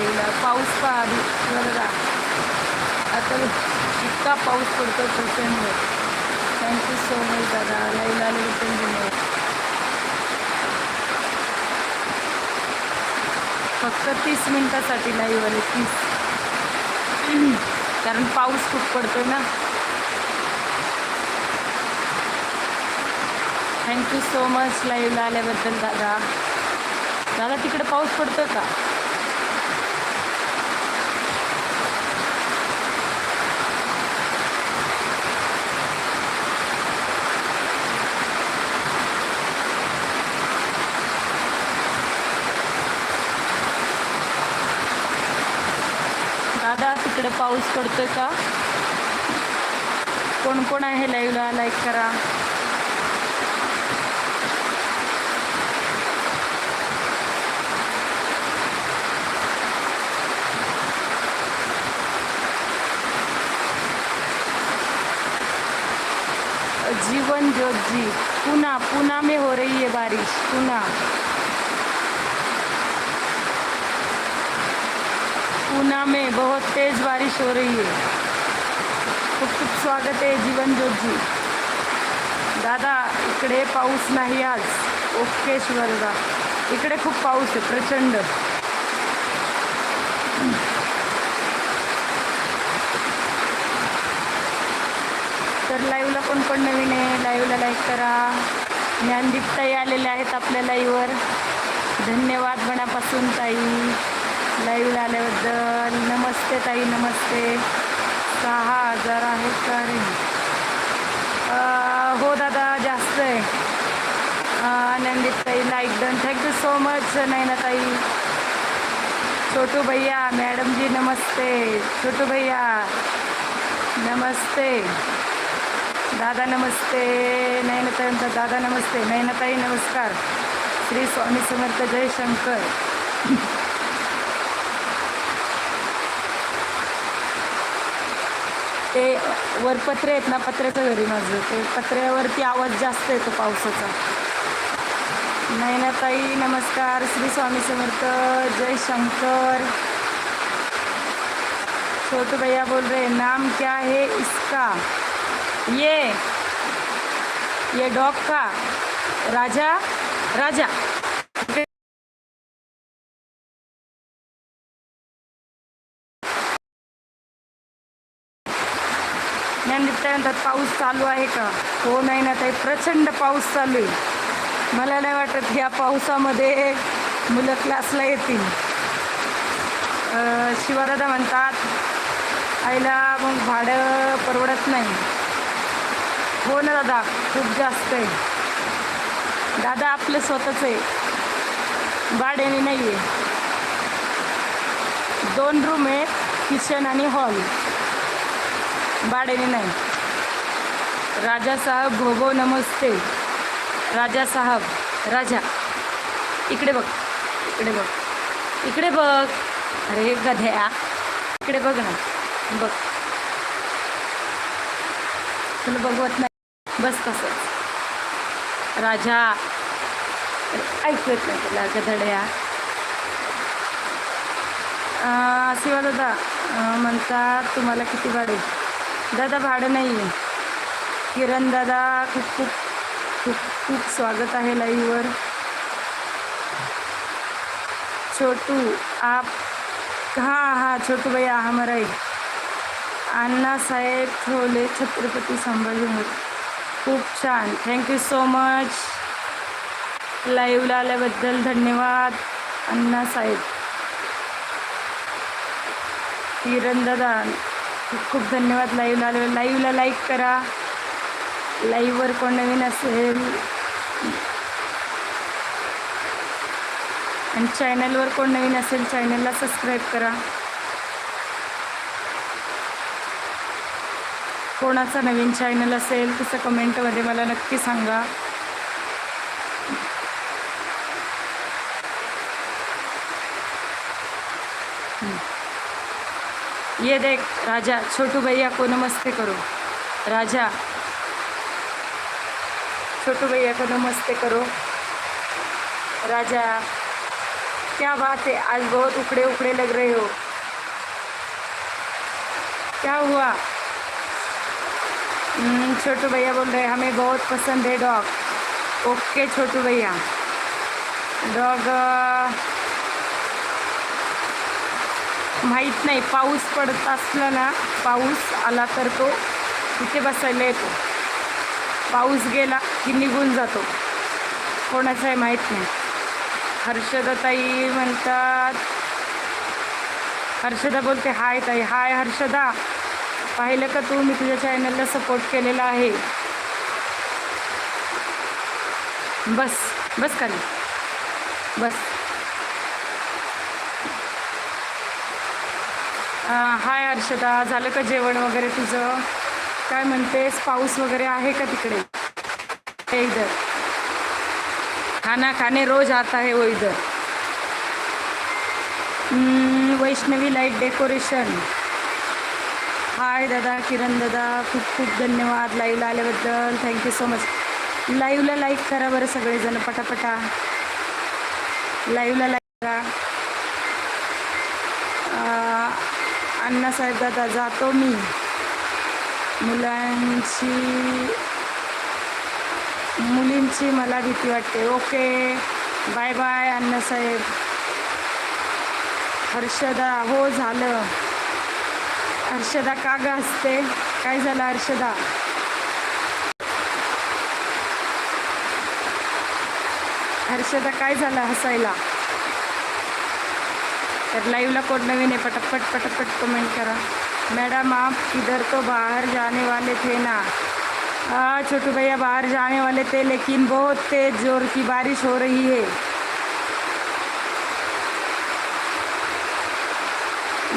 धन्यवाद पाऊस पहा आधी. आता इतका पाऊस पडतो प्रचंड. थँक्यू सो मच दादा. लाईव्ह आल्याबद्दल धन्यवाद फक्त तीस मिनटासाठी लाईव्ह आले तीस. कारण पाऊस खूप पडतोय ना. थँक्यू सो मच लाईव्हला आल्याबद्दल दादा. दादा तिकडे पाऊस पडतो का दादा तिकडे पाऊस पडतोय का? कोण कोण आहे लाईव्हला लाईक करा. जीवन ज्योत जी पुना पुना में हो रही है बारिश पुना पुना में बहुत तेज बारिश हो रही है। खूप खूप स्वागत आहे जीवन जी। दादा इकडे पाऊस नाही आज. ओके शिवरदा इकडे खूप पाऊस आहे प्रचंड. तर लाईव्हला कोण पण नवीन आहे? लाईव्हला लाईक करा. ज्ञानदीप ताई आलेले आहेत आपल्या लाईव्हवर धन्यवाद मनापासून ताई. लाईव्हला आल्याबद्दल नमस्ते ताई नमस्ते. सहा हजार आहेत का रे? हो दादा जास्त आहे. आनंदित ताई like done thank you so much Naina ताई. छोटू भैया मॅडम जी नमस्ते. छोटू भैया नमस्ते. दादा नमस्ते. नयनताई दादा नमस्ते. नैनाताई नमस्कार. श्री स्वामी समर्थ जय शंकर. ते वर पत्रे आहेत ना पत्र्याचं घरी माझं. ते पत्र्यावरती आवाज जास्त येतो पावसाचा. नयनाताई नमस्कार. श्री स्वामी समर्थ. जय शंकर. छोटू भैया बोल रहे नाम क्या है इसका? ये ये डॉग का. राजा राजा. काय म्हणतात पाऊस चालू आहे का? हो नाही ना ताई प्रचंड पाऊस चालू आहे. मला नाही वाटत या पावसामध्ये मुलं क्लासला येतील. अं, म्हणतात आईला मग भाडं परवडत नाही. हो ना दादा खूप जास्त आहे. दादा आपलं स्वतःच आहे. भाड्याने नाही आहे दोन रूम आहेत किचन आणि हॉल. भाड्याने नाही. राजा साहेब भोगो नमस्ते. राजा साहेब राजा. इकडे बघ इकडे बघ. इकडे बघ. अरे गध्या. इकडे बघ ना. बघ. तुला बघवत नाही. बस तसंच. राजा. ऐकू येत नाही तुला गधड्या शिवा दादा म्हणतात तुम्हाला किती भाडे दादा भाडं नाही आहे किरण दादा खूप खूप खूप खूप स्वागत आहे लाईव्हवर छोटू आप हाँ हाँ छोटू भैया हमारा ही अण्णा साहेब ठोले छत्रपती संभाजीनगर खूप छान. थँक्यू सो मच लाईव्हला आल्याबद्दल धन्यवाद अण्णा साहेब. किरण दादा खूप खूप धन्यवाद. लाईव्हला आल्यावर लाईव्हला लाईक करा. लाईव्हवर कोण नवीन असेल. आणि चॅनलवर कोण नवीन असेल चॅनलला सबस्क्राईब करा. कोणाचा नवीन चॅनल असेल तसं कमेंटमध्ये मला नक्की सांगा. ये देख राजा छोटू भैया को नमस्ते करो? राजा छोटू भैया को नमस्ते करो। राजा क्या बात है? आज बहुत उखड़े उखड़े लग रहे हो। क्या हुआ? हम्म, छोटू भैया बोल रहे हमें बहुत पसंद है डॉग। ओके छोटू भैया। डॉग माहीत नाही पाऊस पडत ना पाऊस आला तर तो तिथे बसायला येतो पाऊस गेला की निघून जातो. कोणाचं आहे माहीत नाही. हर्षदाताई म्हणतात हर्षदा बोलते हाय ताई हाय हर्षदा. पाहिलं का तू? मी तुझ्या चॅनलला सपोर्ट केलेला आहे. बस बस खाली. बस. हाय हर्षदा झालं का जेवण वगैरे तुझं? काय म्हणतेस पाऊस वगैरे आहे का तिकडे? हे इधर खाना खाने रोज आता है वो इधर वैष्णवी लाइट डेकोरेशन. हाय दादा किरण दादा खूप खूप धन्यवाद लाईव्हला आल्याबद्दल. थँक्यू सो मच लाईव्हला लाईक करा बरं सगळेजण पटापटा. लाईव्हला लाईक करा. अण्णासाहेब दादा जातो मी. मुलांची मुलींची मला भीती वाटते. Okay bye bye Annasaheb. Harshada हो झालं. हर्षदा का ग असते काय झालं हर्षदा? हर्षदा काय झालं हसायला? तर लाईव्हला कोण नवीन आहे? पटपट पटपट कमेंट करा. मैडम, आप किधर तो बाहर जाने वाले थे ना। हाँ छोटू भैया, बाहर जाने वाले थे, लेकिन बहुत तेज ज़ोर की बारिश हो रही है।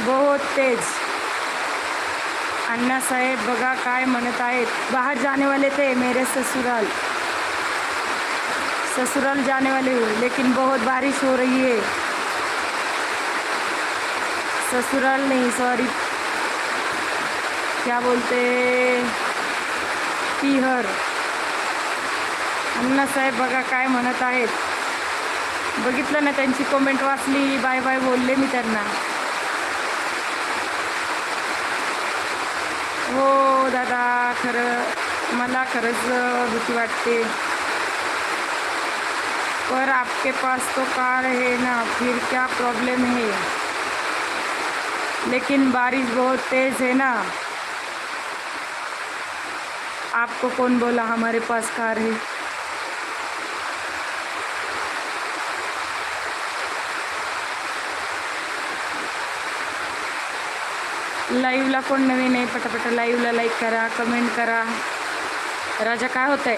बहुत तेज। अन्ना साहेब बघा काय आहेत? बाहर जाने वाले थे मेरे ससुराल। ससुराल जाने वाले हुए लेकिन बहुत बारिश हो रही है। ससुराल नहीं सॉरी क्या बोलते? पिहर अण्णासाहेब बघा काय म्हणत आहेत. बघितलं ना त्यांची कमेंट वाचली बाय बाय बोलले मी त्यांना. हो दादा खरं मला खरंच भीती वाटते. पर आपके पास तो कार है ना फिर क्या प्रॉब्लम है? लेकिन बारिश बहुत तेज है ना. आपको कौन बोला हमारे पास कार है? लाईव्हला कोण नवीन आहे? पटापट लाईव्हला लाईक करा कमेंट करा. राजा काय होत आहे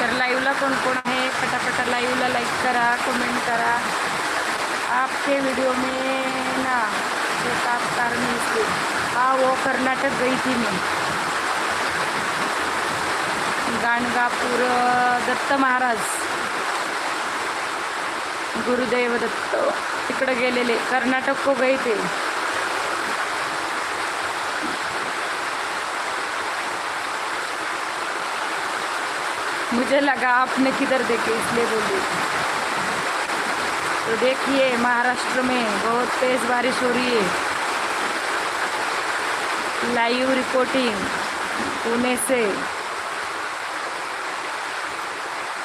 तर लाईव्हला कोण कोण आहे पटापटा लाईव्हला लाईक करा कमेंट करा आपके वीडियो में ना बेताब कारणी से हाँ वो कर्नाटक गई थी मैं गाणगापूर दत्त महाराज. गुरुदेव दत्त. तिकडं गेलेले. कर्नाटक को गई थे. मुझे लगा आपने किधर देखे इसलिए बोली तो देखिए महाराष्ट्र में बहुत तेज बारिश हो रही है। लाइव रिपोर्टिंग पुणे से।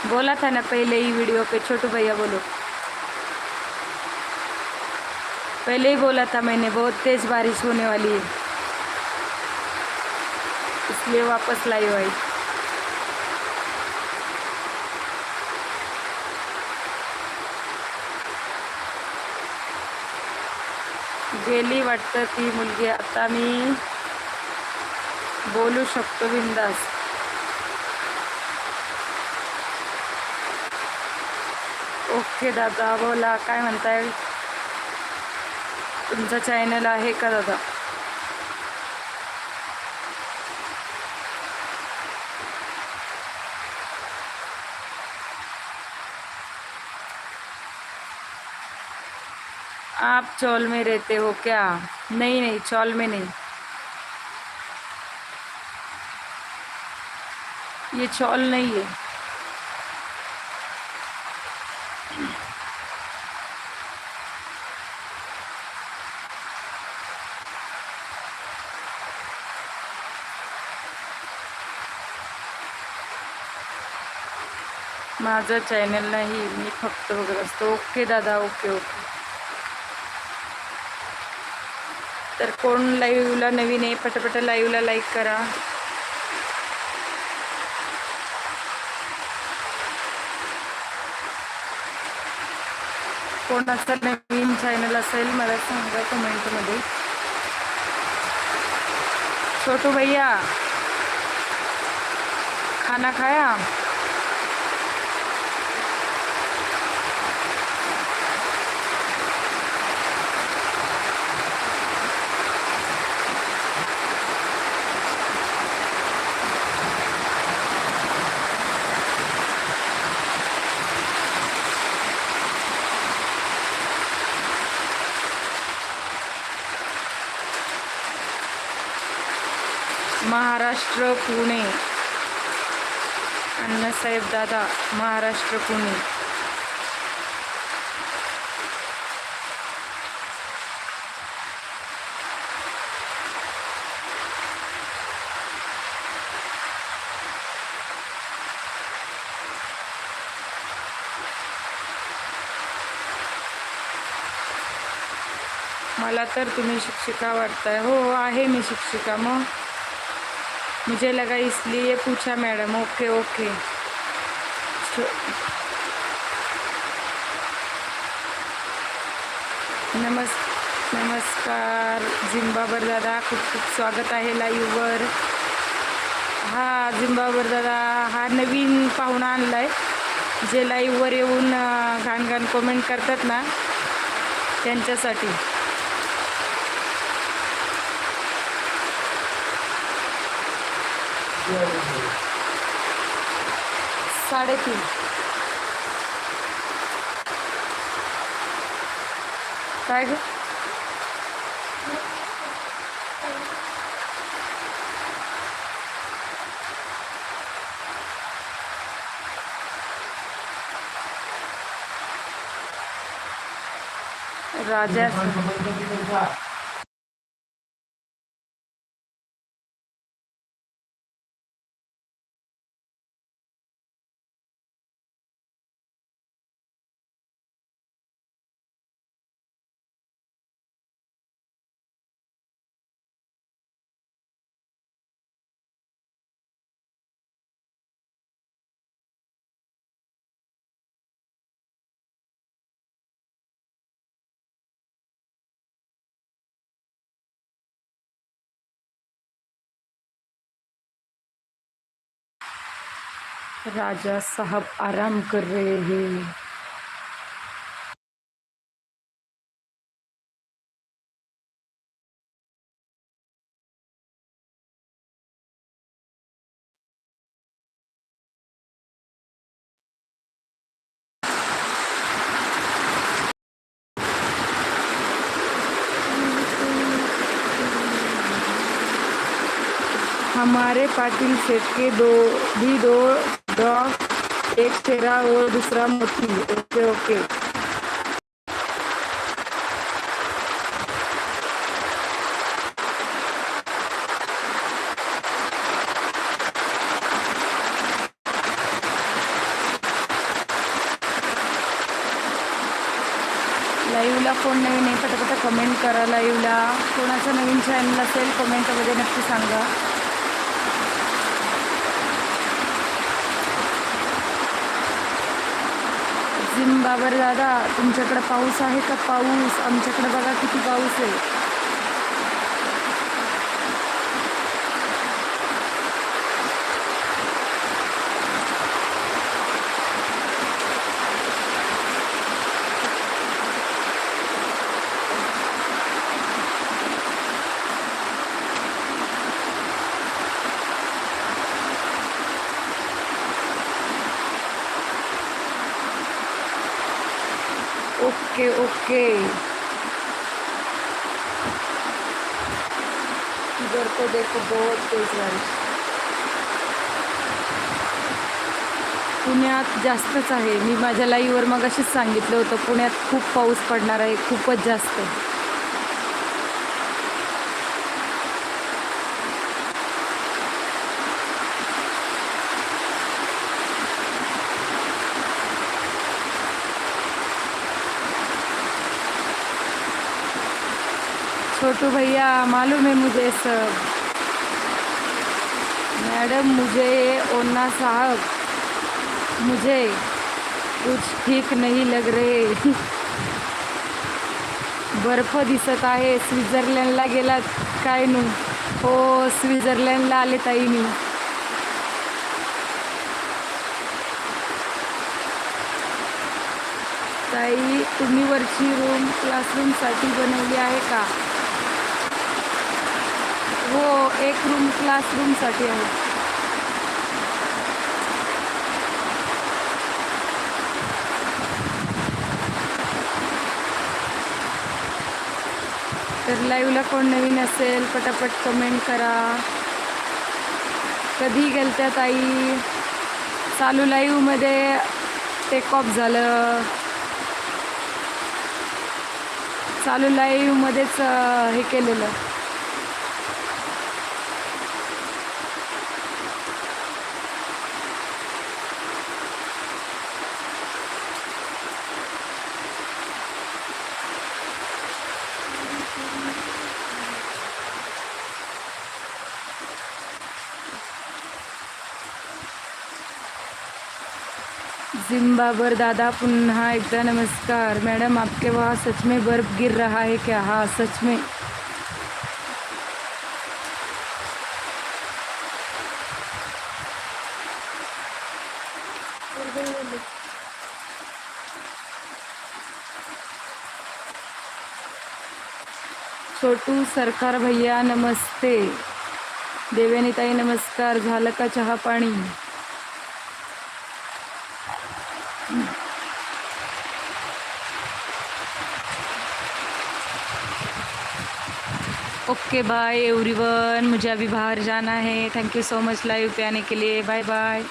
बोला था ना पहले ही वीडियो पे छोटू भैया बोलो। पहले ही बोला था मैंने बहुत तेज बारिश होने वाली है। इसलिए वापस लाइव आई। गेली वाटतं ती मुलगी. आता मी बोलू शकतो बिंदास. ओके दादा बोला. काय म्हणताय? तुमचं चॅनल आहे का दादा? आप चौल में रहते हो क्या? नहीं नहीं, चौल में नहीं। ये चौल नहीं है। माझं चॅनल नाही, मी फक्त बघत असतो ओके, दादा, ओके ओके। तर कोण लाईव्हला नवीन आहे पटापट लाईव्हला लाईक करा. कोणाचा नवीन चॅनल असेल मला सांगा कमेंटमध्ये छोटू भैया खाना खाया? महाराष्ट्र पुणे. अण्णासाहेब दादा महाराष्ट्र पुणे. मला तर तुम्ही शिक्षिका वाटताय. हो आहे मी शिक्षिका मग. मुझे लगा इसलिए पूछा मैडम ओके ओके. नमस् नमस्कार झिम्बाबर दादा खूप खूप स्वागत आहे लाईव्हवर हा झिम्बाबर दादा हा नवीन पाहुणा आणला आहे जे लाईव्हवर येऊन घाण घाण कमेंट करतात ना त्यांच्यासाठी. साडेतीन. काय ग? राजा राजा साहब आराम कर रहे हैं। पाटील शेतके दो भी दो डॉग एक चेहरा और दूसरा मोती. Okay okay. लाईव्हला कोण नवीन आहे पटापटा कमेंट करा लाईव्हला कोणाचं नवीन चॅनल असेल कमेंटमध्ये नक्की सांगा. बाबर दादा. तुमच्याकडे पाऊस आहे का? पाऊस. आमच्याकडे बघा किती पाऊस आहे. ओके ओके इधर को देखो बहुत तेज बारिश पुण्यात जास्तच आहे. मी माझ्या लाईव्हवर मग अशीच सांगितलं होतं पुण्यात खूप पाऊस पडणार आहे खूपच जास्त. छोटू भैया मालूम है मुझे सब। मैडम मुझे ओन्ना साहब मुझे कुछ ठीक नाही लग रहे। बर्फ दिसत आहे स्वित्झर्लंडला गेलात काय नू? हो स्वित्झर्लंडला आले ताई मी. ताई तुम्ही वरची रूम क्लासरूमसाठी बनवली आहे का? हो एक रूम क्लासरूमसाठी आहे. तर लाईव्हला कोण नवीन असेल पटापट कमेंट करा. कधी गेलत्या ताई? चालू लाईव्हमध्ये टेक ऑफ झालं. चालू लाईव्हमध्येच हे केलेलं. जिम्बाबर दादा पुन्हा एकदा नमस्कार। मैडम, आपके वहाँ सच में बर्फ़ गिर रहा है क्या? हाँ सच में। छोटू सरकार भैया, नमस्ते। देवयानीताई नमस्कार। झालं का चहा पाणी। ओके बाय एवरीवन मुझे अभी बाहर जाना है. Thank you so much live पे आने के लिए. बाय बाय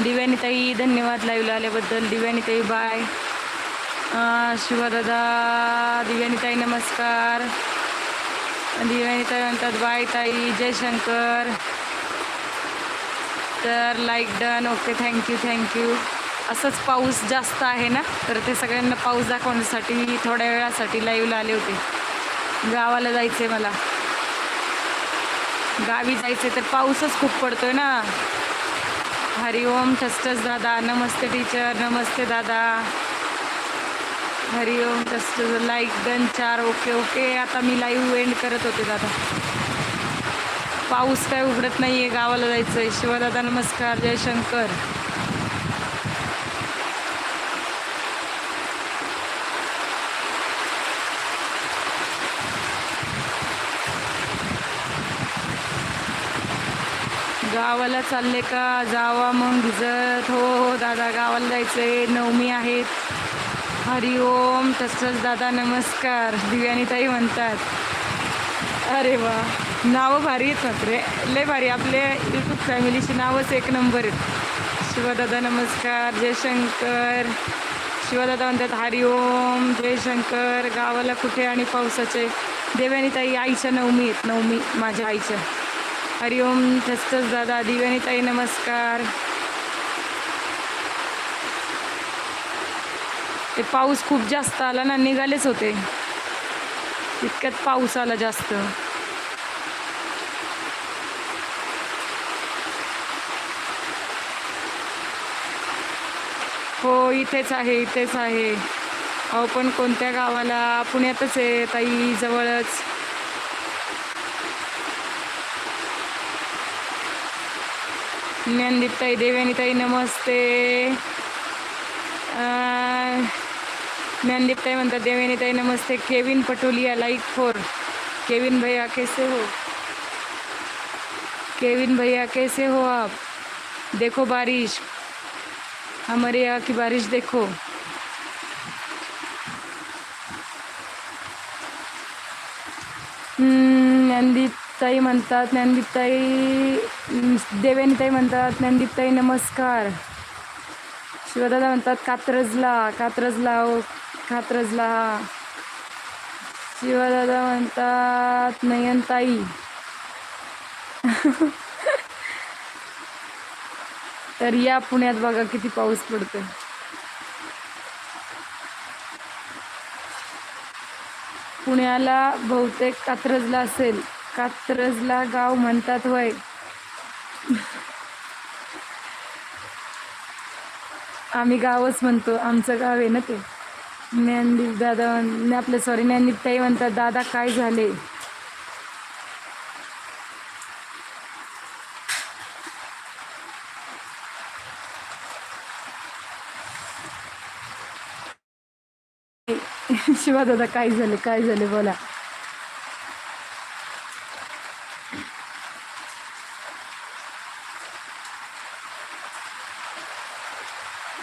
दिव्यानीताई धन्यवाद लाईव्हला आल्याबद्दल. दिव्यानीताई बाय शिवदादा दिव्यानीताई नमस्कार. दिव्यानीताई म्हणतात बाय ताई जयशंकर तर like done okay thank you thank you असंच पाऊस जास्त आहे ना तर ते सगळ्यांना पाऊस दाखवण्यासाठी मी थोड्या वेळासाठी लाईव्हला आले होते. गावाला जायचं आहे मला. गावी जायचं तर पाऊसच खूप पडतोय ना. हरिओम टस्टस दादा नमस्ते टीचर नमस्ते दादा. हरिओम जस्ट लाईक डन चार ओके ओके आता मी लाईव्ह एंड करत होते दादा. पाऊस काय उघडत नाही आहे गावाला जायचं आहे शिवदादा नमस्कार जयशंकर गावाला चालले का? जावा मग भिजत हो हो दादा गावाला जायचं आहे नवमी आहेत. हरिओम तसंच दादा नमस्कार दिव्यानीताई म्हणतात. अरे वा नावं भारी आहेत मात्र लय भारी आपले यूट्यूब फॅमिलीची नावच एक नंबर आहेत. शिवदादा नमस्कार जयशंकर शिवदादा म्हणतात हरिओम जयशंकर गावाला कुठे आणि पावसाचे? देव्यानीताई आईच्या नवमी आहेत नवमी माझ्या आईच्या. हरिओम तसंच दादा दिव्यानीताई नमस्कार. ते पाऊस खूप जास्त आला ना निघालेच होते. इतक्यात पाऊस आला जास्त. हो इथेच आहे इथेच आहे. अहो पण कोणत्या गावाला? पुण्यातच आहे ताई जवळच. ज्ञानदीपताई देवयानीताई नमस्ते. अं, ज्ञानदीपताई म्हणतात देवेनीताई नमस्ते. Kevin Patoliya like four Kevin भैया कैसे हो? केविन भैया कैसे हो आप? देखो बारिश. हमारे यहाँ की बारिश देखो. हम्म, ज्ञानदीपताई म्हणतात ज्ञानदीपताई देवेनीताई म्हणतात ज्ञानदीपताई नमस्कार. शिवदादा म्हणतात कात्रजला कात्रजला हो. कात्रजला शिवदादा म्हणतात नयनताई. तर या पुण्यात बघा किती पाऊस पडतोय. पुण्याला बहुतेक कात्रजला असेल. कात्रजला गाव म्हणतात वय आम्ही गावच म्हणतो आमचं गाव आहे ना ते. ज्ञानदीप दादा आपलं सॉरी ज्ञानदीप ताई म्हणतात दादा काय झाले? शिवा दादा काय झाले? काय झाले? बोला.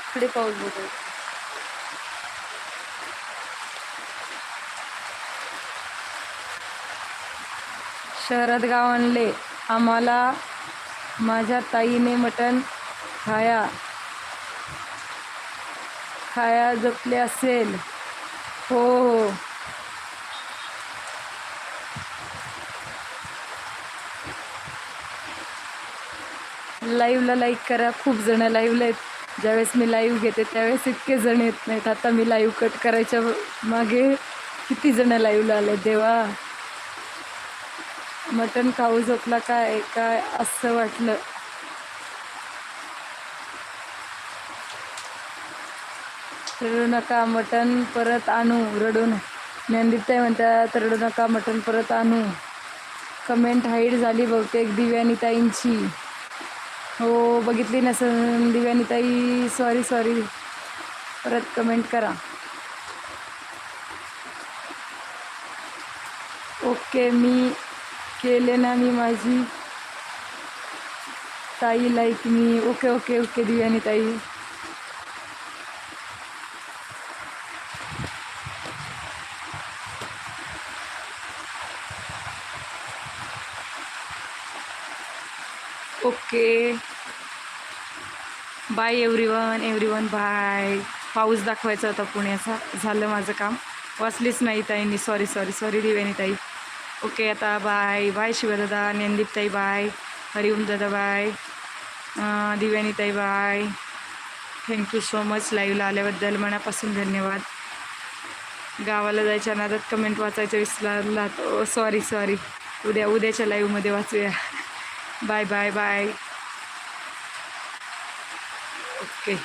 इकडे पाऊस बघा शहरात गाव आणले. आम्हाला माझ्या ताईने मटण खाया खाया जपले असेल. हो हो. लाईव्हला लाईक करा. खूप जण लाईव्हला आहेत. ज्यावेळेस मी लाईव्ह घेते त्यावेळेस इतके जण येत नाहीत. आता मी लाईव्ह कट करायच्या मागे किती जण लाईव्हला आले? देवा. मटण खाऊ झोपला काय काय असं वाटलं. रडू नका मटण परत आणू रडून. न ज्ञानदीपताई म्हणतात रडू नका मटण परत आणू. कमेंट हाईट झाली बहुतेक दिव्यानीताईंची. हो बघितली नसेल दिव्यानीताई सॉरी सॉरी परत कमेंट करा. ओके मी केले ना मी माझी. ताई लाईक मी. ओके ओके ओके दिव्यानी ताई. Okay bye everyone everyone bye पाऊस दाखवायचा होता पुण्याचा. झालं माझं काम. वाचलीच नाही ताईंनी. सॉरी सॉरी सॉरी दिव्यानी ताई. ओके आता बाय. बाय शिवदादा नंदीपताई बाय हरिओम दादा bye दिव्यानीताई bye. Thank you so much लाईव्हला आल्याबद्दल मनापासून धन्यवाद. गावाला जायच्या नादात कमेंट वाचायचं विसरला सॉरी सॉरी उद्या उद्याच्या लाईव्हमध्ये वाचूया. Bye bye bye okay